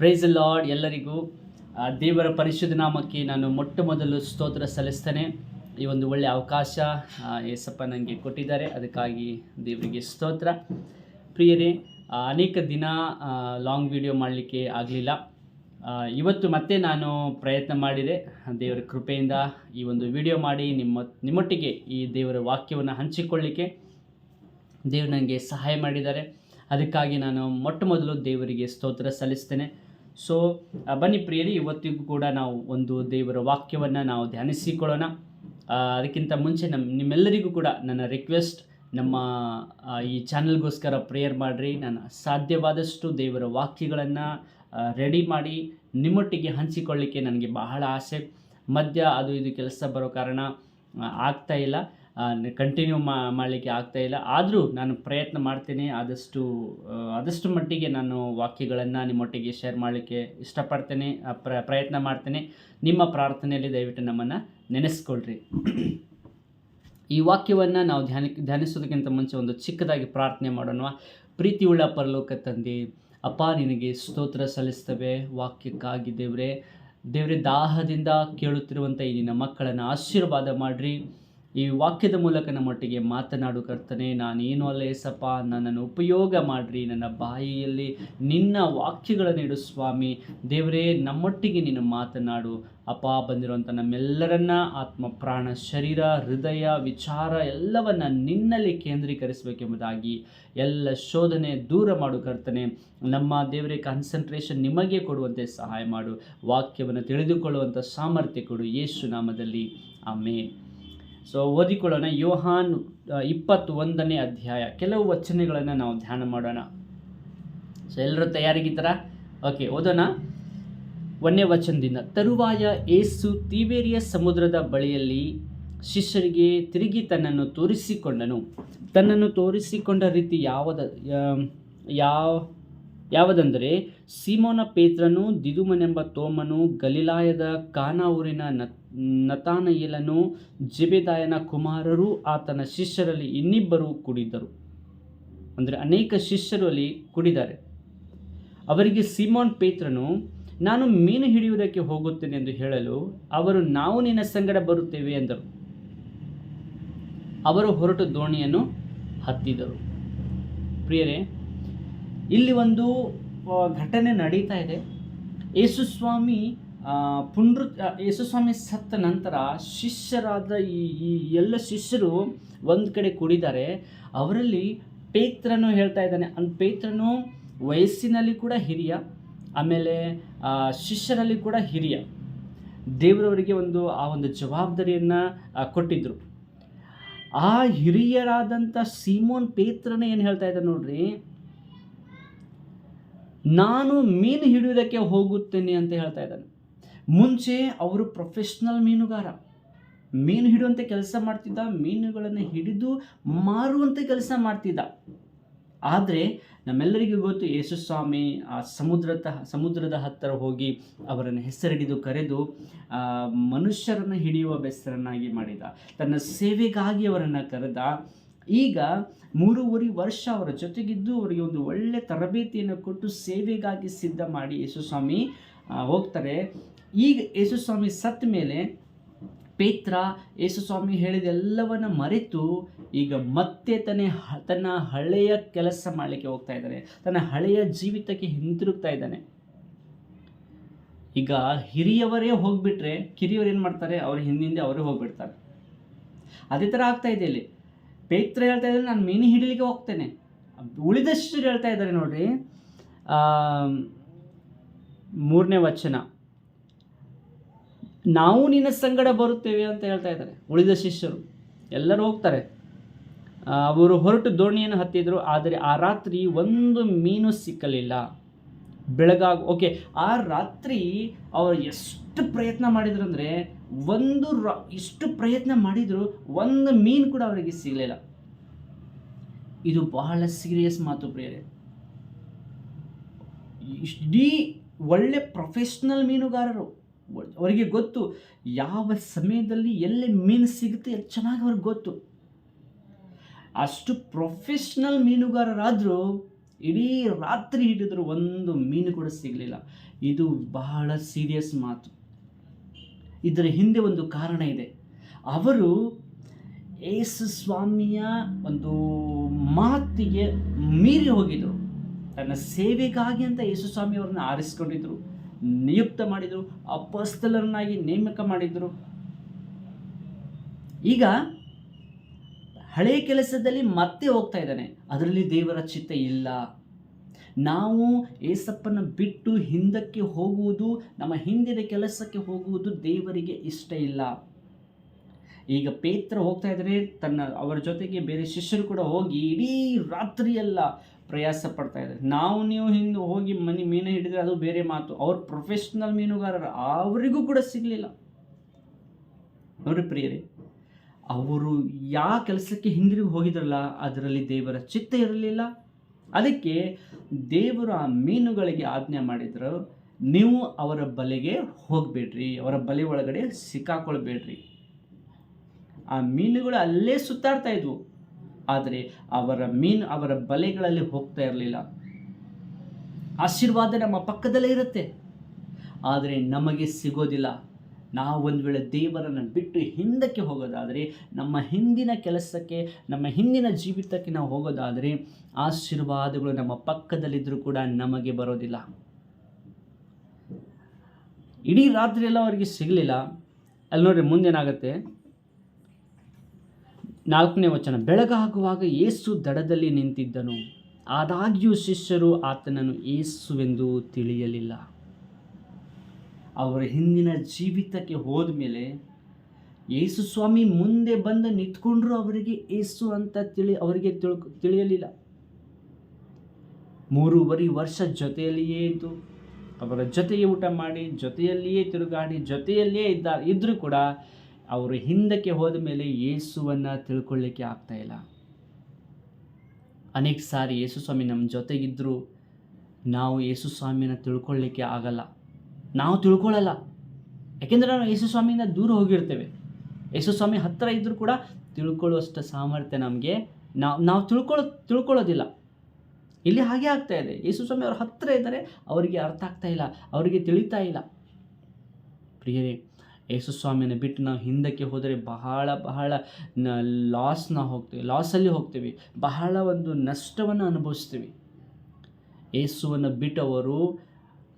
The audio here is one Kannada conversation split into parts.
ಪ್ರೈಸ್ ಲಾರ್ಡ್ ಎಲ್ಲರಿಗೂ. ದೇವರ ಪರಿಶುದ್ಧ ನಾಮಕ್ಕೆ ನಾನು ಮೊಟ್ಟ ಮೊದಲು ಸ್ತೋತ್ರ ಸಲ್ಲಿಸ್ತೇನೆ. ಈ ಒಂದು ಒಳ್ಳೆಯ ಅವಕಾಶ ಯೇಸಪ್ಪ ನನಗೆ ಕೊಟ್ಟಿದ್ದಾರೆ. ಅದಕ್ಕಾಗಿ ದೇವರಿಗೆ ಸ್ತೋತ್ರ. ಪ್ರಿಯರೇ ಅನೇಕ ದಿನ ಲಾಂಗ್ ವಿಡಿಯೋ ಮಾಡಲಿಕ್ಕೆ ಆಗಲಿಲ್ಲ. ಇವತ್ತು ಮತ್ತೆ ನಾನು ಪ್ರಯತ್ನ ಮಾಡಿದೆ. ದೇವರ ಕೃಪೆಯಿಂದ ಈ ಒಂದು ವಿಡಿಯೋ ಮಾಡಿ ನಿಮ್ಮ, ನಿಮ್ಮೊಟ್ಟಿಗೆ ಈ ದೇವರ ವಾಕ್ಯವನ್ನು ಹಂಚಿಕೊಳ್ಳಿಕ್ಕೆ. ದೇವರು ನನಗೆ ಸಹಾಯ ಮಾಡಿದ್ದಾರೆ. ಅದಕ್ಕಾಗಿ ನಾನು ಮೊಟ್ಟ ಮೊದಲು ದೇವರಿಗೆ ಸ್ತೋತ್ರ ಸಲ್ಲಿಸ್ತೇನೆ. ಸೊ ಬನ್ನಿ ಪ್ರಿಯರಿ, ಇವತ್ತಿಗೂ ಕೂಡ ನಾವು ಒಂದು ದೇವರ ವಾಕ್ಯವನ್ನು ನಾವು ಧ್ಯಾನಿಸಿಕೊಳ್ಳೋಣ. ಅದಕ್ಕಿಂತ ಮುಂಚೆ ನಮ್ಮ ನಿಮ್ಮೆಲ್ಲರಿಗೂ ಕೂಡ ನನ್ನ ರಿಕ್ವೆಸ್ಟ್ ನಮ್ಮ ಈ ಚಾನಲ್ಗೋಸ್ಕರ ಪ್ರೇಯರ್ ಮಾಡಿರಿ. ನಾನು ಸಾಧ್ಯವಾದಷ್ಟು ದೇವರ ವಾಕ್ಯಗಳನ್ನು ರೆಡಿ ಮಾಡಿ, ನಿಮ್ಮೊಟ್ಟಿಗೆ ಹಂಚಿಕೊಳ್ಳಿಕ್ಕೆ ನನಗೆ ಬಹಳ ಆಸೆ. ಮಧ್ಯ ಅದು ಇದು ಕೆಲಸ ಬರೋ ಕಾರಣ ಆಗ್ತಾ ಇಲ್ಲ. ಕಂಟಿನ್ಯೂ ಮಾಡಲಿಕ್ಕೆ ಆಗ್ತಾ ಇಲ್ಲ. ಆದರೂ ನಾನು ಪ್ರಯತ್ನ ಮಾಡ್ತೀನಿ. ಆದಷ್ಟು ಆದಷ್ಟು ಮಟ್ಟಿಗೆ ನಾನು ವಾಕ್ಯಗಳನ್ನು ನಿಮ್ಮೊಟ್ಟಿಗೆ ಶೇರ್ ಮಾಡಲಿಕ್ಕೆ ಇಷ್ಟಪಡ್ತೇನೆ. ಪ್ರ, ಪ್ರಯತ್ನ ಮಾಡ್ತೇನೆ. ನಿಮ್ಮ ಪ್ರಾರ್ಥನೆಯಲ್ಲಿ ದಯವಿಟ್ಟು ನಮ್ಮನ್ನು ನೆನೆಸ್ಕೊಳ್ರಿ. ಈ ವಾಕ್ಯವನ್ನು ನಾವು ಧ್ಯಾನ, ಧ್ಯಾನಿಸೋದಕ್ಕಿಂತ ಮುಂಚೆ ಒಂದು ಚಿಕ್ಕದಾಗಿ ಪ್ರಾರ್ಥನೆ ಮಾಡೋಣ ಪ್ರೀತಿಯುಳ್ಳ ಪರಲೋಕ ತಂದೆ, ಅಪ್ಪ ನಿನಗೆ ಸ್ತೋತ್ರ ಸಲ್ಲಿಸ್ತವೆ. ವಾಕ್ಯಕ್ಕಾಗಿ ದೇವರೇ ದೇವರೇ ದಾಹದಿಂದ ಕೇಳುತ್ತಿರುವಂಥ ಈ ನಿನ್ನ ಮಕ್ಕಳನ್ನು ಆಶೀರ್ವಾದ ಮಾಡಿರಿ. ಈ ವಾಕ್ಯದ ಮೂಲಕ ನಮ್ಮೊಟ್ಟಿಗೆ ಮಾತನಾಡು ಕರ್ತನೆ, ನಾನೇನು ಅಲ್ಲ ಏಸಪ್ಪ, ನನ್ನನ್ನು ಉಪಯೋಗ ಮಾಡಿರಿ, ನನ್ನ ಬಾಯಿಯಲ್ಲಿ ನಿನ್ನ ವಾಕ್ಯಗಳನ್ನು ಇಡು ಸ್ವಾಮಿ. ದೇವರೇ, ನಮ್ಮೊಟ್ಟಿಗೆ ನೀನು ಮಾತನಾಡು. ಅಪ ಬಂದಿರುವಂಥ ನಮ್ಮೆಲ್ಲರನ್ನ ಆತ್ಮ, ಪ್ರಾಣ, ಶರೀರ, ಹೃದಯ, ವಿಚಾರ ಎಲ್ಲವನ್ನ ನಿನ್ನಲ್ಲಿ ಕೇಂದ್ರೀಕರಿಸಬೇಕೆಂಬುದಾಗಿ ಎಲ್ಲ ಶೋಧನೆ ದೂರ ಮಾಡು ಕರ್ತನೆ. ನಮ್ಮ ದೇವರೇ ಕಾನ್ಸಂಟ್ರೇಷನ್ ನಿಮಗೆ ಕೊಡುವಂತೆ ಸಹಾಯ ಮಾಡು. ವಾಕ್ಯವನ್ನು ತಿಳಿದುಕೊಳ್ಳುವಂಥ ಸಾಮರ್ಥ್ಯ ಕೊಡು. ಯೇಸು ನಾಮದಲ್ಲಿ. ಆಮೇನ್. ಸೊ ಓದಿಕೊಳ್ಳೋಣ ಯೋಹಾನ್ ಇಪ್ಪತ್ತೊಂದನೇ ಅಧ್ಯಾಯ. ಕೆಲವು ವಚನಗಳನ್ನು ನಾವು ಧ್ಯಾನ ಮಾಡೋಣ. ಸೊ ಎಲ್ಲರೂ ತಯಾರಿಗಿದ್ದಾರಾ? ಓಕೆ ಓದೋಣ. ಒಂದನೇ ವಚನದಿಂದ. ತರುವಾಯ ಏಸು ತಿಬೇರಿಯ ಸಮುದ್ರದ ಬಳಿಯಲ್ಲಿ ಶಿಷ್ಯರಿಗೆ ತಿರುಗಿ ತನ್ನನ್ನು ತೋರಿಸಿಕೊಂಡನು. ತನ್ನನ್ನು ತೋರಿಸಿಕೊಂಡ ರೀತಿ ಯಾವದ ಯಾವ, ಯಾವುದೆಂದರೆ ಸೀಮೋನ ಪೇತ್ರನು, ದಿದುಮನೆಂಬ ತೋಮನು, ಗಲಿಲಾಯದ ಕಾನಾ ಊರಿನ ನತಾನಯೇಲನು, ಜೆಬೆದಾಯನ ಕುಮಾರರು, ಆತನ ಶಿಷ್ಯರಲ್ಲಿ ಇನ್ನಿಬ್ಬರು ಕುಡಿದರು. ಅಂದರೆ ಅನೇಕ ಶಿಷ್ಯರು ಅಲ್ಲಿ ಕುಡಿದ್ದಾರೆ. ಅವರಿಗೆ ಸಿಮೋನ್ ಪೇತ್ರನು, ನಾನು ಮೀನು ಹಿಡಿಯುವುದಕ್ಕೆ ಹೋಗುತ್ತೇನೆ ಎಂದು ಹೇಳಲು, ಅವರು ನಾವು ನಿನ್ನ ಸಂಗಡ ಬರುತ್ತೇವೆ ಎಂದರು. ಅವರು ಹೊರಟು ದೋಣಿಯನ್ನು ಹತ್ತಿದರು. ಪ್ರಿಯರೇ, ಇಲ್ಲಿ ಒಂದು ಘಟನೆ ನಡೀತಾ ಇದೆ. ಯೇಸುಸ್ವಾಮಿ ಆ, ಯೇಸುಸ್ವಾಮಿ ಸತ್ತ ನಂತರ ಶಿಷ್ಯರಾದ ಈ ಈ ಎಲ್ಲ ಶಿಷ್ಯರು ಒಂದು ಕಡೆ ಕೂಡಿದ್ದಾರೆ. ಅವರಲ್ಲಿ ಪೇತ್ರನು ಹೇಳ್ತಾ ಇದ್ದಾನೆ. ಅನ್ ಪೇತ್ರನು ವಯಸ್ಸಿನಲ್ಲಿ ಕೂಡ ಹಿರಿಯ ಆಮೇಲೆ ಶಿಷ್ಯರಲ್ಲಿ ಕೂಡ ಹಿರಿಯ. ದೇವರವರಿಗೆ ಒಂದು ಆ ಒಂದು ಜವಾಬ್ದಾರಿಯನ್ನು ಕೊಟ್ಟಿದ್ದರು ಆ ಹಿರಿಯರಾದಂಥ ಸೀಮೋನ್ ಪೇತ್ರನೇ ಏನು ಹೇಳ್ತಾ ಇದ್ದಾರೆ ನೋಡ್ರಿ? ನಾನು ಮೀನು ಹಿಡಿಯುವುದಕ್ಕೆ ಹೋಗುತ್ತೇನೆ ಅಂತ ಹೇಳ್ತಾ ಇದ್ದಾನೆ. ಮುಂಚೆ ಅವರು ಪ್ರೊಫೆಷ್ನಲ್ ಮೀನುಗಾರ. ಮೀನು ಹಿಡಿಯುವಂಥ ಕೆಲಸ ಮಾಡ್ತಿದ್ದ, ಮೀನುಗಳನ್ನು ಹಿಡಿದು ಮಾರುವಂಥ ಕೆಲಸ ಮಾಡ್ತಿದ್ದ. ಆದರೆ ನಮ್ಮೆಲ್ಲರಿಗೂ ಗೊತ್ತು, ಯೇಸು ಸ್ವಾಮಿ ಆ ಸಮುದ್ರದ ಸಮುದ್ರದ ಹತ್ತಿರ ಹೋಗಿ ಅವರನ್ನು ಹೆಸರಿಡಿದು ಕರೆದು ಮನುಷ್ಯರನ್ನು ಹಿಡಿಯುವ ಬೆಸರನ್ನಾಗಿ ಮಾಡಿದ. ತನ್ನ ಸೇವೆಗಾಗಿ ಅವರನ್ನು ಕರೆದ. ಈಗ ಮೂರುವರೆ ವರ್ಷ ಅವರ ಜೊತೆಗಿದ್ದು ಅವರಿಗೆ ಒಂದು ಒಳ್ಳೆ ತರಬೇತಿಯನ್ನು ಕೊಟ್ಟು ಸೇವೆಗಾಗಿ ಸಿದ್ಧ ಮಾಡಿ ಯೇಸುಸ್ವಾಮಿ ಹೋಗ್ತಾರೆ. ಈಗ ಯೇಸುಸ್ವಾಮಿ ಸತ್ತ ಮೇಲೆ ಪೇತ್ರ, ಯೇಸುಸ್ವಾಮಿ ಹೇಳಿದೆಲ್ಲವನ್ನು ಮರೆತು ಈಗ ಮತ್ತೆ ತನ್ನ ತನ್ನ ಹಳೆಯ ಕೆಲಸ ಮಾಡಲಿಕ್ಕೆ ಹೋಗ್ತಾ ಇದ್ದಾನೆ ತನ್ನ ಹಳೆಯ ಜೀವಿತಕ್ಕೆ ಹಿಂತಿರುಗ್ತಾ ಇದ್ದಾನೆ. ಈಗ ಹಿರಿಯವರೇ ಹೋಗ್ಬಿಟ್ರೆ ಕಿರಿಯವರು ಏನು ಮಾಡ್ತಾರೆ? ಅವ್ರ ಹಿಂದಿಂದೆ ಅವರೇ ಹೋಗ್ಬಿಡ್ತಾರೆ. ಅದೇ ಥರ ಆಗ್ತಾ ಇದೆ ಇಲ್ಲಿ. ಪೇತ್ರ ಹೇಳ್ತಾ ಇದ್ದಾರೆ, ನಾನು ಮೀನು ಹಿಡಿಲಿಕ್ಕೆ ಹೋಗ್ತೇನೆ. ಉಳಿದಷ್ಟು ಹೇಳ್ತಾ ಇದ್ದಾರೆ ನೋಡ್ರಿ. ಮೂರನೇ ವಚನ. ನಾವು ನಿನ್ನ ಸಂಗಡ ಬರುತ್ತೇವೆ ಅಂತ ಹೇಳ್ತಾ ಇದ್ದಾರೆ. ಉಳಿದ ಶಿಷ್ಯರು. ಎಲ್ಲರೂ ಹೋಗ್ತಾರೆ. ಅವರು ಹೊರಟು ದೋಣಿಯನ್ನು ಹತ್ತಿದ್ರು, ಆದರೆ ಆ ರಾತ್ರಿ ಒಂದು ಮೀನು ಸಿಕ್ಕಲಿಲ್ಲ. ಬೆಳಗಾಗ, ಓಕೆ, ಆ ರಾತ್ರಿ ಅವರು ಎಷ್ಟು ಪ್ರಯತ್ನ ಮಾಡಿದ್ರು ಅಂದರೆ ಒಂದು ರಾ, ಇಷ್ಟು ಪ್ರಯತ್ನ ಮಾಡಿದ್ರು, ಒಂದು ಮೀನು ಕೂಡ ಅವರಿಗೆ ಸಿಗಲಿಲ್ಲ. ಇದು ಬಹಳ ಸೀರಿಯಸ್ ಮಾತು ಪ್ರಿಯರೇ. ಇಡೀ ಒಳ್ಳೆ ಪ್ರೊಫೆಷ್ನಲ್ ಮೀನುಗಾರರು, ಅವರಿಗೆ ಗೊತ್ತು, ಯಾವ ಸಮಯದಲ್ಲಿ ಎಲ್ಲಿ ಮೀನು ಸಿಗುತ್ತೆ ಚೆನ್ನಾಗಿ ಅವ್ರಿಗೆ ಗೊತ್ತು. ಅಷ್ಟು ಪ್ರೊಫೆಷ್ನಲ್ ಮೀನುಗಾರರಾದರೂ, ಇಡೀ ರಾತ್ರಿ ಹಿಡಿದ್ರು ಒಂದು ಮೀನು ಕೂಡ ಸಿಗಲಿಲ್ಲ. ಇದು ಬಹಳ ಸೀರಿಯಸ್ ಮಾತು. ಇದರ ಹಿಂದೆ ಒಂದು ಕಾರಣ ಇದೆ. ಅವರು ಏಸು ಸ್ವಾಮಿಯ ಒಂದು ಮಾತಿಗೆ ಮೀರಿ ಹೋಗಿದ್ರು. ತನ್ನ ಸೇವೆಗಾಗಿ ಅಂತ ಯೇಸು ಸ್ವಾಮಿ ಅವರನ್ನು ಆರಿಸ್ಕೊಂಡಿದ್ರು. ನಿಯುಕ್ತ ಮಾಡಿದರು, ಅಪಸ್ತಲರನ್ನಾಗಿ ನೇಮಕ ಮಾಡಿದರು. ಈಗ ಹಳೆಯ ಕೆಲಸದಲ್ಲಿ ಮತ್ತೆ ಹೋಗ್ತಾ ಇದ್ದಾನೆ. ಅದರಲ್ಲಿ ದೇವರ ಚಿತ್ತ ಇಲ್ಲ. ನಾವು ಏಸಪ್ಪನ ಬಿಟ್ಟು ಹಿಂದಕ್ಕೆ ಹೋಗುವುದು, ನಮ್ಮ ಹಿಂದಿನ ಕೆಲಸಕ್ಕೆ ಹೋಗುವುದು ದೇವರಿಗೆ ಇಷ್ಟ ಇಲ್ಲ. ಈಗ ಪೇತ್ರ ಹೋಗ್ತಾ ಇದ್ದಾರೆ ತನ್ನ ಅವರ ಜೊತೆಗೆ ಬೇರೆ ಶಿಷ್ಯರು ಕೂಡ ಹೋಗಿ ಇಡೀ ರಾತ್ರಿಯೆಲ್ಲ ಪ್ರಯಾಸ ಪಡ್ತಾ ಇದ್ದಾರೆ. ನಾವು ನೀವು ಹಿಂದೆ ಹೋಗಿ ಮನೆ ಮೀನು ಹಿಡಿದ್ರೆ ಅದು ಬೇರೆ ಮಾತು. ಅವ್ರ ಪ್ರೊಫೆಷ್ನಲ್ ಮೀನುಗಾರರು, ಅವರಿಗೂ ಕೂಡ ಸಿಗಲಿಲ್ಲ. ನೋಡ್ರಿ ಪ್ರಿಯರೇ, ಅವರು ಯಾವ ಕೆಲಸಕ್ಕೆ ಹಿಂದಿರುಗಿ ಹೋಗಿದ್ರಲ್ಲ, ಅದರಲ್ಲಿ ದೇವರ ಚಿತ್ತ ಇರಲಿಲ್ಲ. ಅದಕ್ಕೆ ದೇವರು ಆ ಮೀನುಗಳಿಗೆ ಆಜ್ಞೆ ಮಾಡಿದ್ರು, ನೀವು ಅವರ ಬಲೆಗೆ ಹೋಗಬೇಡ್ರಿ, ಅವರ ಬಲೆ ಒಳಗಡೆ ಸಿಕ್ಕಾಕೊಳ್ಬೇಡ್ರಿ. ಆ ಮೀನುಗಳು ಅಲ್ಲೇ ಸುತ್ತಾಡ್ತಾ ಇದ್ವು. ಆದರೆ ಅವರ ಮೀನು ಅವರ ಬಲೆಗಳಲ್ಲಿ ಹೋಗ್ತಾ ಇರಲಿಲ್ಲ. ಆಶೀರ್ವಾದ ನಮ್ಮ ಪಕ್ಕದಲ್ಲೇ ಇರುತ್ತೆ. ಆದರೆ ನಮಗೆ ಸಿಗೋದಿಲ್ಲ. ನಾವು ಒಂದು ವೇಳೆ ದೇವರನ್ನು ಬಿಟ್ಟು ಹಿಂದಕ್ಕೆ ಹೋಗೋದಾದರೆ, ನಮ್ಮ ಹಿಂದಿನ ಕೆಲಸಕ್ಕೆ, ನಮ್ಮ ಹಿಂದಿನ ಜೀವಿತಕ್ಕೆ ನಾವು ಹೋಗೋದಾದರೆ, ಆಶೀರ್ವಾದಗಳು ನಮ್ಮ ಪಕ್ಕದಲ್ಲಿದ್ದರೂ ಕೂಡ ನಮಗೆ ಬರೋದಿಲ್ಲ. ಇಡೀ ರಾತ್ರಿ ಎಲ್ಲ ಅವರಿಗೆ ಸಿಗಲಿಲ್ಲ. ಅಲ್ಲಿ ನೋಡ್ರಿ ಮುಂದೇನಾಗುತ್ತೆ ನಾಲ್ಕನೇ ವಚನ, ಬೆಳಗಾಗುವಾಗ ಏಸು ದಡದಲ್ಲಿ ನಿಂತಿದ್ದನು. ಆದಾಗ್ಯೂ ಶಿಷ್ಯರು ಆತನನ್ನು ಏಸುವೆಂದು ತಿಳಿಯಲಿಲ್ಲ. ಅವರ ಹಿಂದಿನ ಜೀವಿತಕ್ಕೆ ಹೋದ ಮೇಲೆ ಯೇಸು ಸ್ವಾಮಿ ಮುಂದೆ ಬಂದು ನಿಂತ್ಕೊಂಡ್ರು ಅವರಿಗೆ ಏಸು ಅಂತ ತಿಳಿ, ಅವರಿಗೆ ತಿಳ್ಕೊ ತಿಳಿಯಲಿಲ್ಲ. ಮೂರುವರೆ ವರ್ಷ ಜೊತೆಯಲ್ಲಿಯೇ ಇದ್ದು, ಅವರ ಜೊತೆಗೆ ಊಟ ಮಾಡಿ, ಜೊತೆಯಲ್ಲಿಯೇ ತಿರುಗಾಡಿ, ಜೊತೆಯಲ್ಲಿಯೇ ಇದ್ದ ಇದ್ದರೂ ಕೂಡ ಅವರು ಹಿಂದಕ್ಕೆ ಹೋದ ಮೇಲೆ ಯೇಸುವನ್ನು ತಿಳ್ಕೊಳ್ಳಿಕ್ಕೆ ಇಲ್ಲ. ಅನೇಕ ಸಾರಿ ಯೇಸು ಸ್ವಾಮಿ ನಮ್ಮ ಜೊತೆಗಿದ್ದರೂ ನಾವು ಯೇಸು ಸ್ವಾಮಿನ ತಿಳ್ಕೊಳ್ಳಿಕ್ಕೆ ಆಗಲ್ಲ. ನಾವು ತಿಳ್ಕೊಳ್ಳಲ್ಲ. ಯಾಕೆಂದರೆ ನಾವು ಯೇಸು ಸ್ವಾಮಿಯಿಂದ ದೂರ ಹೋಗಿರ್ತೇವೆ. ಯೇಸು ಸ್ವಾಮಿ ಹತ್ತಿರ ಇದ್ದರೂ ಕೂಡ ತಿಳ್ಕೊಳ್ಳುವಷ್ಟು ಸಾಮರ್ಥ್ಯ ನಮಗೆ ನಾವು ನಾವು ತಿಳ್ಕೊಳ್ಳೋ, ತಿಳ್ಕೊಳ್ಳೋದಿಲ್ಲ. ಇಲ್ಲಿ ಹಾಗೆ ಆಗ್ತಾ ಇದೆ. ಯೇಸು ಸ್ವಾಮಿ ಅವ್ರ ಹತ್ತಿರ ಇದ್ದರೆ, ಅವರಿಗೆ ಅರ್ಥ ಆಗ್ತಾ ಇಲ್ಲ, ಅವರಿಗೆ ತಿಳಿತಾ ಇಲ್ಲ. ಪ್ರಿಯರೇ ಯೇಸು ಸ್ವಾಮಿನ ಬಿಟ್ಟು ನಾವು ಹಿಂದಕ್ಕೆ ಹೋದರೆ ಬಹಳ ಬಹಳ ನ ಲಾಸ್ನ ಹೋಗ್ತೀವಿ ಲಾಸಲ್ಲಿ ಹೋಗ್ತೀವಿ. ಬಹಳ ಒಂದು ನಷ್ಟವನ್ನು ಅನುಭವಿಸ್ತೀವಿ. ಯೇಸುವನ್ನು ಬಿಟ್ಟು ಅವರು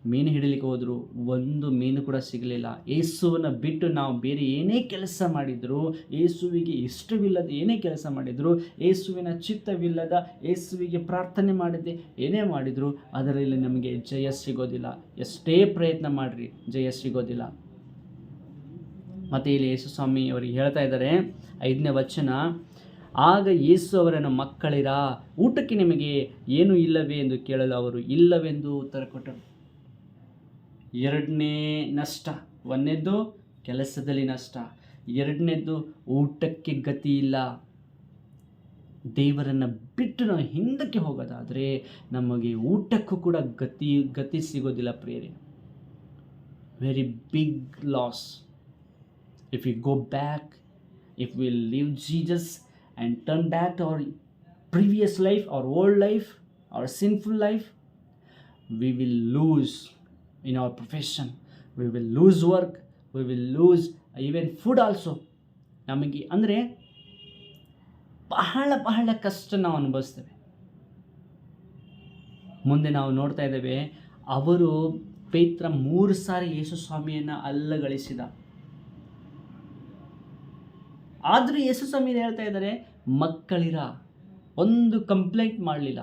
ಮೀನು ಹಿಡಿಲಿಕ್ಕೆ ಹೋದರು, ಒಂದು ಮೀನು ಕೂಡ ಸಿಗಲಿಲ್ಲ. ಏಸುವನ್ನು ಬಿಟ್ಟು ನಾವು ಬೇರೆ ಏನೇ ಕೆಲಸ ಮಾಡಿದರೂ ಏಸುವಿಗೆ ಇಷ್ಟವಿಲ್ಲದ ಏನೇ ಕೆಲಸ ಮಾಡಿದರೂ ಏಸುವಿನ ಚಿತ್ತವಿಲ್ಲದ ಏಸುವಿಗೆ ಪ್ರಾರ್ಥನೆ ಮಾಡದೆ ಏನೇ ಮಾಡಿದರೂ, ಅದರಲ್ಲಿ ನಮಗೆ ಜಯ ಸಿಗೋದಿಲ್ಲ. ಎಷ್ಟೇ ಪ್ರಯತ್ನ ಮಾಡಿರಿ, ಜಯ ಸಿಗೋದಿಲ್ಲ. ಮತ್ತು ಇಲ್ಲಿ ಯೇಸು ಸ್ವಾಮಿ ಅವರಿಗೆ ಹೇಳ್ತಾ ಇದ್ದಾರೆ, ಐದನೇ ವಚನ, ಆಗ ಯೇಸು ಅವರನ್ನು ಮಕ್ಕಳಿರ? ಊಟಕ್ಕೆ ನಿಮಗೆ ಏನು ಇಲ್ಲವೇ? ಎಂದು ಕೇಳಲು ಅವರು, ಇಲ್ಲವೆಂದು ಉತ್ತರ ಕೊಟ್ಟರು. ಎರಡನೇ ನಷ್ಟ, ಒಂದೇದ್ದು ಕೆಲಸದಲ್ಲಿ ನಷ್ಟ, ಎರಡನೇದ್ದು ಊಟಕ್ಕೆ ಗತಿ ಇಲ್ಲ. ದೇವರನ್ನು ಬಿಟ್ಟು ನಾವು ಹಿಂದಕ್ಕೆ ಹೋಗೋದಾದರೆ ನಮಗೆ ಊಟಕ್ಕೂ ಕೂಡ ಗತಿ ಗತಿ ಸಿಗೋದಿಲ್ಲ ಪ್ರೇರಿ very big loss if you go back if we leave Jesus and turn back our previous life our old life our sinful life we will lose in our profession. We will lose work. We will lose even food also ನಮಗೆ ಅಂದರೆ ಬಹಳ ಬಹಳ ಕಷ್ಟ ನಾವು ಅನುಭವಿಸ್ತೇವೆ ಮುಂದೆ ನಾವು ನೋಡ್ತಾ ಇದ್ದೇವೆ, ಅವರು ಪೈತ್ರ ಮೂರು ಸಾರಿ ಯೇಸು ಸ್ವಾಮಿಯನ್ನು ಅಲ್ಲಗಳಿಸಿದ ಆದರೂ ಯೇಸು ಸ್ವಾಮಿ ಹೇಳ್ತಾ ಇದ್ದಾರೆ, ಮಕ್ಕಳಿರ, ಒಂದು ಕಂಪ್ಲೇಂಟ್ ಮಾಡಲಿಲ್ಲ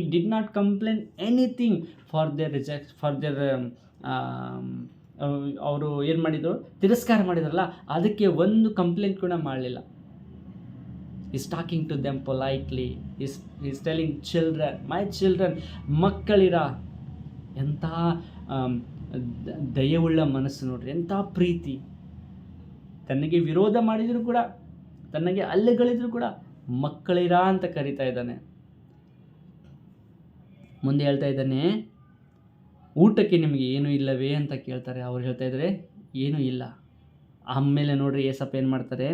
he complain anything for their for for their um, um, ಅವರು ಏನು ಮಾಡಿದರು? ತಿರಸ್ಕಾರ ಮಾಡಿದ್ರಲ್ಲ? ಅದಕ್ಕೆ ಒಂದು ಕಂಪ್ಲೇಂಟ್ ಕೂಡ ಮಾಡಲಿಲ್ಲ. Is talking to them politely is is telling children my children ಮಕ್ಕಳಿರ ಎಂಥ ದ- ದಯವುಳ್ಳ ಮನಸ್ಸು ನೋಡ್ರಿ ಎಂಥ ಪ್ರೀತಿ. ತನಗೆ ವಿರೋಧ ಮಾಡಿದರೂ ಕೂಡ ತನಗೆ ಅಲ್ಲೆಗಳಿದ್ರು ಕೂಡ ಮಕ್ಕಳಿರ ಅಂತ ಕರಿತಾ ಇದ್ದಾನೆ. ಮುಂದೆ ಹೇಳ್ತಾ ಇದ್ದಾನೆ, ಊಟಕ್ಕೆ ನಿಮಗೆ ಏನೂ ಇಲ್ಲವೇ ಅಂತ ಕೇಳ್ತಾರೆ. ಅವ್ರು ಹೇಳ್ತಾ ಇದ್ದಾರೆ, ಏನೂ ಇಲ್ಲ. ಆಮೇಲೆ ನೋಡ್ರಿ ಏಸಪ್ಪ ಏನು ಮಾಡ್ತಾರೆ,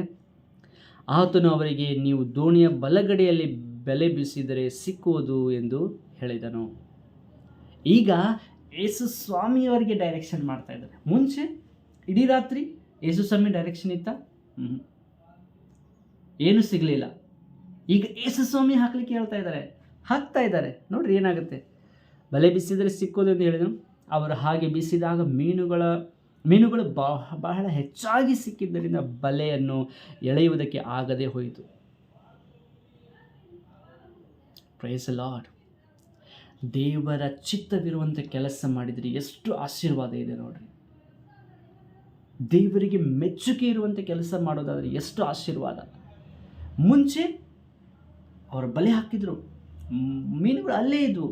ಆತನು ಅವರಿಗೆ, ನೀವು ದೋಣಿಯ ಬಲಗಡೆಯಲ್ಲಿ ಬೆಲೆ ಬೀಸಿದರೆ ಸಿಕ್ಕುವುದು ಎಂದು ಹೇಳಿದನು. ಈಗ ಯೇಸು ಸ್ವಾಮಿಯವರಿಗೆ ಡೈರೆಕ್ಷನ್ ಮಾಡ್ತಾ ಇದ್ದಾರೆ. ಮುಂಚೆ, ಇಡೀ ರಾತ್ರಿ ಯೇಸು ಸ್ವಾಮಿ ಡೈರೆಕ್ಷನ್ ಇತ್ತ. ಏನು ಸಿಗಲಿಲ್ಲ. ಈಗ ಯೇಸು ಸ್ವಾಮಿ ಹಾಕ್ಲಿಕ್ಕೆ ಹೇಳ್ತಾ ಇದ್ದಾರೆ. ಹಾಕ್ತಾ ಇದ್ದಾರೆ. ನೋಡ್ರಿ ಏನಾಗುತ್ತೆ? ಬಲೆ ಬಿಸಿದರೆ ಸಿಕ್ಕೋದು ಎಂದು ಹೇಳಿದನು ಅವರು ಹಾಗೆ ಬಿಸಿದಾಗ ಮೀನುಗಳ, ಮೀನುಗಳು ಬಹ ಬಹಳ ಹೆಚ್ಚಾಗಿ ಸಿಕ್ಕಿದ್ದರಿಂದ ಬಲೆಯನ್ನು ಎಳೆಯುವುದಕ್ಕೆ ಆಗದೆ ಹೋಯಿತು. ಪ್ರೈಸ್ ಲಾಡ್ ದೇವರ ಚಿತ್ತವಿರುವಂಥ ಕೆಲಸ ಮಾಡಿದರೆ ಎಷ್ಟು ಆಶೀರ್ವಾದ ಇದೆ ನೋಡ್ರಿ. ದೇವರಿಗೆ ಮೆಚ್ಚುಗೆ ಇರುವಂಥ ಕೆಲಸ ಮಾಡೋದಾದರೆ ಎಷ್ಟು ಆಶೀರ್ವಾದ. ಮುಂಚೆ ಅವರು ಬಲೆ ಹಾಕಿದ್ರು. ಮೀನುಗಳು ಅಲ್ಲೇ ಇದ್ವು.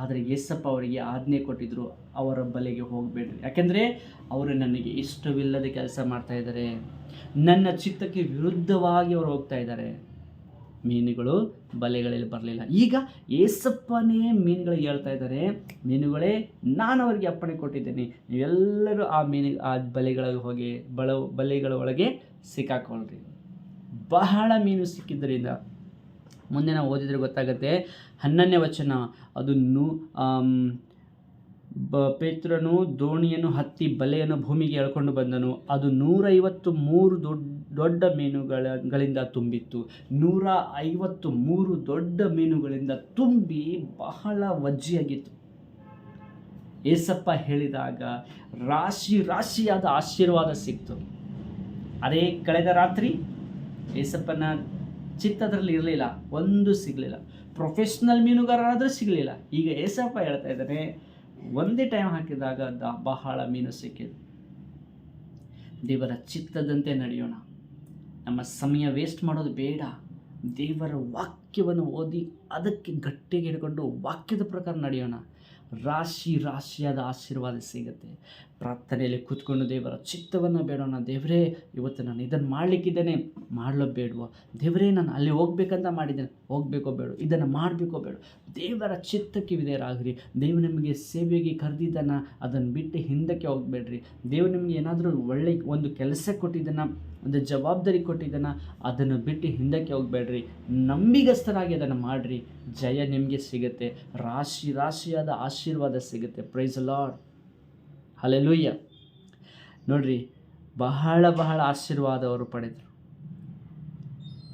ಆದರೆ ಯೇಸಪ್ಪ ಅವರಿಗೆ ಆಜ್ಞೆ ಕೊಟ್ಟಿದ್ದರು ಅವರ ಬಲೆಗೆ ಹೋಗಬೇಡ್ರಿ. ಯಾಕೆಂದರೆ ಅವರು ನನಗೆ ಇಷ್ಟವಿಲ್ಲದೆ ಕೆಲಸ ಮಾಡ್ತಾ ಇದ್ದಾರೆ. ನನ್ನ ಚಿತ್ತಕ್ಕೆ ವಿರುದ್ಧವಾಗಿ ಅವರು ಹೋಗ್ತಾ ಇದ್ದಾರೆ. ಮೀನುಗಳು ಬಲೆಗಳಲ್ಲಿ ಬರಲಿಲ್ಲ. ಈಗ ಏಸಪ್ಪನೇ ಮೀನುಗಳಿಗೆ ಹೇಳ್ತಾ ಇದ್ದಾರೆ, ಮೀನುಗಳೇ, ನಾನು ಅವರಿಗೆ ಅಪ್ಪಣೆ ಕೊಟ್ಟಿದ್ದೇನೆ. ನೀವೆಲ್ಲರೂ ಆ ಮೀನು, ಆ ಬಲೆಗಳಿಗೆ ಹೋಗಿ ಬಳ ಬಲೆಗಳ ಒಳಗೆ ಸಿಕ್ಕಾಕೊಳ್ರಿ ಬಹಳ ಮೀನು ಸಿಕ್ಕಿದ್ದರಿಂದ ಮುಂದೆ ನಾವು ಓದಿದರೆ ಗೊತ್ತಾಗುತ್ತೆ. ಹನ್ನೊಂದನೇ ವಚನ, ಅದು ಬ, ಪೇತ್ರನು ದೋಣಿಯನ್ನು ಹತ್ತಿ ಬಲೆಯನ್ನು ಭೂಮಿಗೆ ಎಳ್ಕೊಂಡು ಬಂದನು. ಅದು ನೂರೈವತ್ತು ಮೂರು ದೊಡ್ಡ ದೊಡ್ಡ ಮೀನುಗಳ ಗಳಿಂದ ತುಂಬಿತ್ತು. ನೂರ ಐವತ್ತು ಮೂರು ದೊಡ್ಡ ಮೀನುಗಳಿಂದ ತುಂಬಿ ಬಹಳ ವಜ್ಜಿಯಾಗಿತ್ತು. ಏಸಪ್ಪ ಹೇಳಿದಾಗ ರಾಶಿ, ರಾಶಿಯಾದ ಆಶೀರ್ವಾದ ಸಿಕ್ತು. ಅದೇ ಕಳೆದ ರಾತ್ರಿ ಏಸಪ್ಪನ ಚಿತ್ತದಲ್ಲಿ ಇರಲಿಲ್ಲ, ಒಂದು ಸಿಗಲಿಲ್ಲ. ಪ್ರೊಫೆಷ್ನಲ್ ಮೀನುಗಾರರಾದರೂ ಸಿಗಲಿಲ್ಲ. ಈಗ ಏಸಪ್ಪ ಹೇಳ್ತಾ ಇದ್ದಾನೆ, ಒಂದೇ ಟೈಮ್ ಹಾಕಿದಾಗ ದ, ಬಹಳ ಮೀನು ಸಿಕ್ಕಿದೆ ದೇವರ ಚಿತ್ತದಂತೆ ನಡೆಯೋಣ. ನಮ್ಮ ಸಮಯ ವೇಸ್ಟ್ ಮಾಡೋದು ಬೇಡ. ದೇವರ ವಾಕ್ಯವನ್ನು ಓದಿ ಅದಕ್ಕೆ ಗಟ್ಟಿಗೆ ಹಿಡ್ಕೊಂಡು ವಾಕ್ಯದ ಪ್ರಕಾರ ನಡೆಯೋಣ. ರಾಶಿ ರಾಶಿಯಾದ ಆಶೀರ್ವಾದ ಸಿಗುತ್ತೆ. ಪ್ರಾರ್ಥನೆಯಲ್ಲಿ ಕೂತ್ಕೊಂಡು ದೇವರ ಚಿತ್ತವನ್ನು ಬೇಡೋಣ. ದೇವರೇ, ಇವತ್ತು ನಾನು ಇದನ್ನು ಮಾಡಲಿಕ್ಕಿದ್ದೇನೆ ಮಾಡಲೋ ಬೇಡವೋ. ದೇವರೇ, ನಾನು ಅಲ್ಲಿ ಹೋಗ್ಬೇಕಂತ ಮಾಡಿದ್ದೇನೆ. ಹೋಗಬೇಕೋ ಬೇಡ. ಇದನ್ನು ಮಾಡಬೇಕೋ ಬೇಡ. ದೇವರ ಚಿತ್ತಕ್ಕೆ ವಿಧೇಯರಾಗ್ರಿ. ದೇವರು ನಿಮಗೆ ಸೇವೆಗೆ ಕರೆದಿದ್ದನ್ನು ಅದನ್ನು ಬಿಟ್ಟು ಹಿಂದಕ್ಕೆ ಹೋಗಬೇಡ್ರಿ. ದೇವರು ನಿಮಗೆ ಏನಾದರೂ ಒಳ್ಳೆ ಒಂದು ಕೆಲಸ ಕೊಟ್ಟಿದ್ದನ್ನು, ಒಂದು ಜವಾಬ್ದಾರಿ ಕೊಟ್ಟಿದ್ದನ್ನು ಅದನ್ನು ಬಿಟ್ಟು ಹಿಂದಕ್ಕೆ ಹೋಗಬೇಡ್ರಿ. ನಂಬಿಗಸ್ತರಾಗಿ ಅದನ್ನು ಮಾಡಿರಿ. ಜಯ ನಿಮಗೆ ಸಿಗುತ್ತೆ. ರಾಶಿ ರಾಶಿಯಾದ ಆಶೀರ್ವಾದ ಸಿಗುತ್ತೆ. ಪ್ರೈಸ್ ಲಾರ್ಡ್ ಹಲೆಲೂಯ್ಯ ನೋಡ್ರಿ, ಬಹಳ ಬಹಳ ಆಶೀರ್ವಾದ ಅವರು ಪಡೆದರು.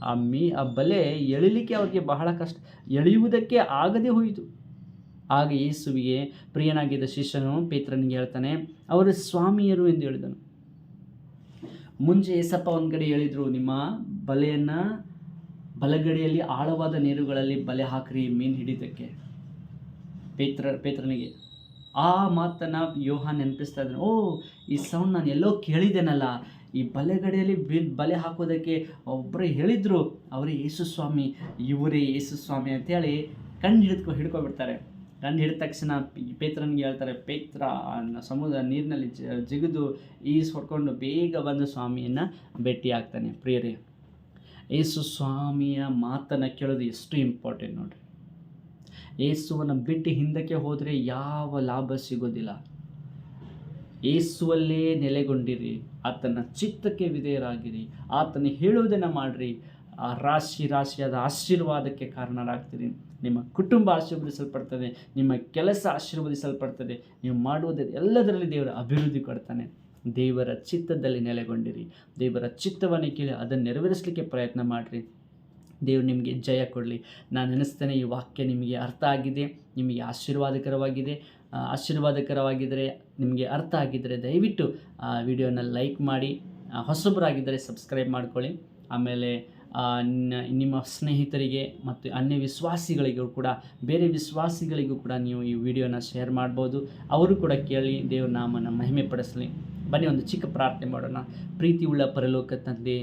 ಆ ಮೀ, ಆ ಬಲೆ ಎಳಿಲಿಕ್ಕೆ ಅವ್ರಿಗೆ ಬಹಳ ಕಷ್ಟ, ಎಳೆಯುವುದಕ್ಕೆ ಆಗದೆ ಹೋಯಿತು. ಆಗ ಯೇಸುವಿಗೆ ಪ್ರಿಯನಾಗಿದ್ದ ಶಿಷ್ಯನು ಪೇತ್ರನಿಗೆ ಹೇಳ್ತಾನೆ, ಅವರು ಸ್ವಾಮಿಯರು ಎಂದು ಹೇಳಿದನು. ಮುಂಚೆ ಯೇಸಪ್ಪ ಒಂದು ಕಡೆ ಹೇಳಿದರು, ನಿಮ್ಮ ಬಲೆಯನ್ನು ಬಲಗಡೆಯಲ್ಲಿ ಆಳವಾದ ನೀರುಗಳಲ್ಲಿ ಬಲೆ ಹಾಕ್ರಿ, ಮೀನು ಹಿಡಿದಕ್ಕೆ ಪೇತ್ರ, ಪೇತ್ರನಿಗೆ. ಆ ಮಾತನ್ನು ಯೋಹಾನ್ ನೆನಪಿಸ್ತಾ ಇದ್ದಾನೆ. ಓ, ಈ ಸೌಂಡ್ ನಾನು ಎಲ್ಲೋ ಕೇಳಿದ್ದೇನಲ್ಲ. ಈ ಬಲೆಗಡೆಯಲ್ಲಿ ಬಿ- ಬಲೆ ಹಾಕೋದಕ್ಕೆ ಒಬ್ಬರೇ ಹೇಳಿದ್ರು. ಅವರೇ ಯೇಸು ಸ್ವಾಮಿ, ಇವರೇ ಯೇಸು ಸ್ವಾಮಿ ಅಂತೇಳಿ ಕಣ್ಣು ಹಿಡಿದ್ಕೊ ಹಿಡ್ಕೊಬಿಡ್ತಾರೆ. ಕಣ್ಣು ಹಿಡಿದ ತಕ್ಷಣ ಪೇತ್ರನಿಗೆ ಹೇಳ್ತಾರೆ, ಪೇತ್ರ ಸಮುದ್ರ ನೀರಿನಲ್ಲಿ ಜಿಗಿದು ಈಸ್ ಹೊಡ್ಕೊಂಡು ಬೇಗ ಬಂದು ಸ್ವಾಮಿಯನ್ನು ಭೇಟಿ ಆಗ್ತಾನೆ. ಪ್ರಿಯರೇ, ಯೇಸು ಸ್ವಾಮಿಯ ಮಾತನ್ನು ಕೇಳೋದು ಎಷ್ಟು ಇಂಪಾರ್ಟೆಂಟ್ ನೋಡ್ರಿ. ಯೇಸುವನ್ನು ಬಿಟ್ಟು ಹಿಂದಕ್ಕೆ ಹೋದರೆ ಯಾವ ಲಾಭ ಸಿಗೋದಿಲ್ಲ. ಯೇಸುವಲ್ಲೇ ನೆಲೆಗೊಂಡಿರಿ, ಆತನ ಚಿತ್ತಕ್ಕೆ ವಿಧೇಯರಾಗಿರಿ, ಆತನ ಹೇಳುವುದನ್ನು ಮಾಡಿರಿ, ಆ ರಾಶಿ ರಾಶಿಯಾದ ಆಶೀರ್ವಾದಕ್ಕೆ ಕಾರಣರಾಗ್ತೀರಿ. ನಿಮ್ಮ ಕುಟುಂಬ ಆಶೀರ್ವದಿಸಲ್ಪಡ್ತದೆ, ನಿಮ್ಮ ಕೆಲಸ ಆಶೀರ್ವದಿಸಲ್ಪಡ್ತದೆ, ನೀವು ಮಾಡುವುದ ಎಲ್ಲದರಲ್ಲಿ ದೇವರ ಅಭಿವೃದ್ಧಿ ಕೊಡ್ತಾನೆ. ದೇವರ ಚಿತ್ತದಲ್ಲಿ ನೆಲೆಗೊಂಡಿರಿ, ದೇವರ ಚಿತ್ತವನ್ನು ಕೇಳಿ ಅದನ್ನು ನೆರವೇರಿಸಲಿಕ್ಕೆ ಪ್ರಯತ್ನ ಮಾಡಿರಿ. ದೇವರು ನಿಮಗೆ ಜಯ ಕೊಡಲಿ. ನಾನು ನೆನೆಸ್ತೇನೆ, ಈ ವಾಕ್ಯ ನಿಮಗೆ ಅರ್ಥ ಆಗಿದೆ, ನಿಮಗೆ ಆಶೀರ್ವಾದಕರವಾಗಿದೆ. ಆಶೀರ್ವಾದಕರವಾಗಿದ್ದರೆ ನಿಮಗೆ ಅರ್ಥ ಆಗಿದ್ದರೆ ದಯವಿಟ್ಟು ಆ ವಿಡಿಯೋನ ಲೈಕ್ ಮಾಡಿ ಹೊಸೊಬ್ಬರಾಗಿದ್ದರೆ ಸಬ್ಸ್ಕ್ರೈಬ್ ಮಾಡ್ಕೊಳ್ಳಿ. ಆಮೇಲೆ ನಿಮ್ಮ ಸ್ನೇಹಿತರಿಗೆ ಮತ್ತು ಅನ್ಯ ವಿಶ್ವಾಸಿಗಳಿಗೂ ಕೂಡ, ಬೇರೆ ವಿಶ್ವಾಸಿಗಳಿಗೂ ಕೂಡ ನೀವು ಈ ವಿಡಿಯೋನ ಶೇರ್ ಮಾಡ್ಬೋದು. ಅವರು ಕೂಡ ಕೇಳಿ ದೇವ್ರ ನಾಮನ ಮಹಿಮೆ ಪಡಿಸಲಿ ಬನ್ನಿ, ಒಂದು ಚಿಕ್ಕ ಪ್ರಾರ್ಥನೆ ಮಾಡೋಣ. ಪ್ರೀತಿಯುಳ್ಳ ಪರಲೋಕ ತಂದೆ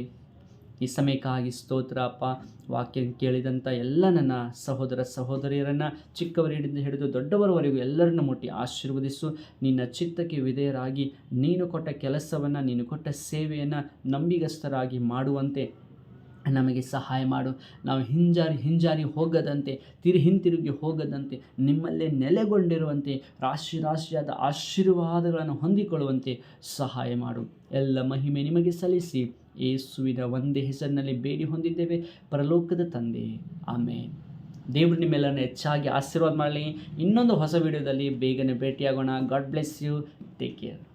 ಈ ಸಮಯಕ್ಕಾಗಿ ಸ್ತೋತ್ರ, ಅಪ್ಪ, ವಾಕ್ಯ ಕೇಳಿದಂಥ ಎಲ್ಲ ನನ್ನ ಸಹೋದರ ಸಹೋದರಿಯರನ್ನು ಚಿಕ್ಕವರಿಂದ ಹಿಡಿದು ದೊಡ್ಡವರವರೆಗೂ ಎಲ್ಲರನ್ನು ಮುಟ್ಟಿ ಆಶೀರ್ವದಿಸು. ನಿನ್ನ ಚಿತ್ತಕ್ಕೆ ವಿಧೇಯರಾಗಿ ನೀನು ಕೊಟ್ಟ ಕೆಲಸವನ್ನು, ನೀನು ಕೊಟ್ಟ ಸೇವೆಯನ್ನು ನಂಬಿಗಸ್ತರಾಗಿ ಮಾಡುವಂತೆ ನಮಗೆ ಸಹಾಯ ಮಾಡು. ನಾವು ಹಿಂಜಾರಿ ಹಿಂಜಾರಿ ಹೋಗದಂತೆ, ತಿರು ಹಿಂತಿರುಗಿ ಹೋಗದಂತೆ, ನಿಮ್ಮಲ್ಲೇ ನೆಲೆಗೊಂಡಿರುವಂತೆ, ರಾಶಿ ರಾಶಿಯಾದ ಆಶೀರ್ವಾದಗಳನ್ನು ಹೊಂದಿಕೊಳ್ಳುವಂತೆ ಸಹಾಯ ಮಾಡು. ಎಲ್ಲ ಮಹಿಮೆ ನಿಮಗೆ ಸಲ್ಲಿಸಿ. ಯೇಸುವಿನ ಒಂದೇ ಹೆಸರಿನಲ್ಲಿ ಬೇಡಿ ಹೊಂದಿದ್ದೇವೆ. ಪರಲೋಕದ ತಂದೆ. ಆಮೇಲೆ ದೇವರು ನಿಮ್ಮೆಲ್ಲರನ್ನು ಹೆಚ್ಚಾಗಿ ಆಶೀರ್ವಾದ ಮಾಡಲಿ. ಇನ್ನೊಂದು ಹೊಸ ವಿಡಿಯೋದಲ್ಲಿ ಬೇಗನೆ ಭೇಟಿಯಾಗೋಣ. God bless you. Take care.